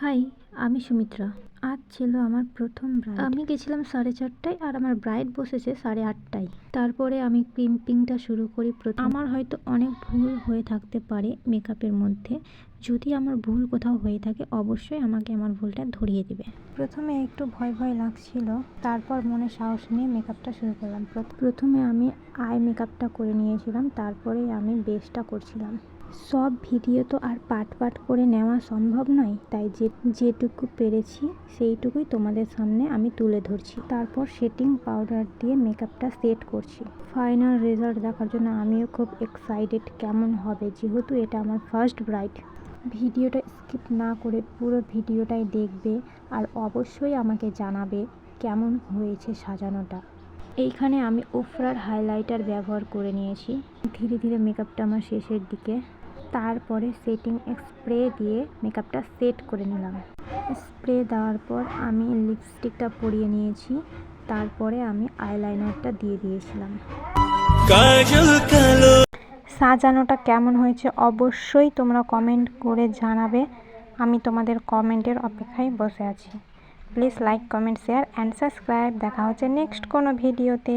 High, আমি সুমিত্রা। আজ ছিল আমার প্রথম ব্রাইড। আমি গেছিলাম সাড়ে চারটায় আর আমার ব্রাইড বসেছে সাড়ে আটটায়। তারপরে আমি ক্রিম্পিংটা শুরু করি আমার হয়তো অনেক ভুল হয়ে থাকতে পারে মেকআপের মধ্যে। যদি আমার ভুল কোথাও হয়ে থাকে, অবশ্যই আমাকে আমার ভুলটা ধরিয়ে দিবে। প্রথমে একটু ভয় ভয় লাগছিল, তারপর মনে সাহস নিয়ে মেকআপটা শুরু করলাম। প্র- প্রথমে আমি আই মেকআপটা করে নিয়েছিলাম তারপরে আমি বেসটা করছিলাম। সব ভিডিও তো আর পাট পাট করে নেওয়া সম্ভব নয়। তাই যে, যেটুকু পেরেছি সেইটুকুই তোমাদের সামনে আমি তুলে ধরছি। তারপর সেটিং পাউডার দিয়ে মেকআপটা সেট করছি। ফাইনাল রেজাল্ট দেখার জন্য আমিও খুব এক্সাইটেড কেমন হবে, যেহেতু এটা আমার ফার্স্ট ব্রাইড ভিডিওটা স্কিপ না করে পুরো ভিডিওটাই দেখবে আর অবশ্যই আমাকে জানাবে কেমন হয়েছে সাজানোটা। এইখানে আমি ওফরার হাইলাইটার ব্যবহার করে নিয়েছি। ধীরে ধীরে মেকআপটা আমার শেষের দিকে তারপরে সেটিং স্প্রে দিয়ে মেকআপটা সেট করে নিলাম। স্প্রে দেওয়ার পর আমি লিপস্টিকটা পরিয়ে নিয়েছি তারপরে আমি আইলাইনারটা দিয়ে দিয়েছিলাম। সাজানোটা কেমন হয়েছে অবশ্যই তোমরা কমেন্ট করে জানাবে। আমি তোমাদের কমেন্টের অপেক্ষায় বসে আছি। Please like comment share and subscribe দেখা হচ্ছে নেক্সট কোনো ভিডিওতে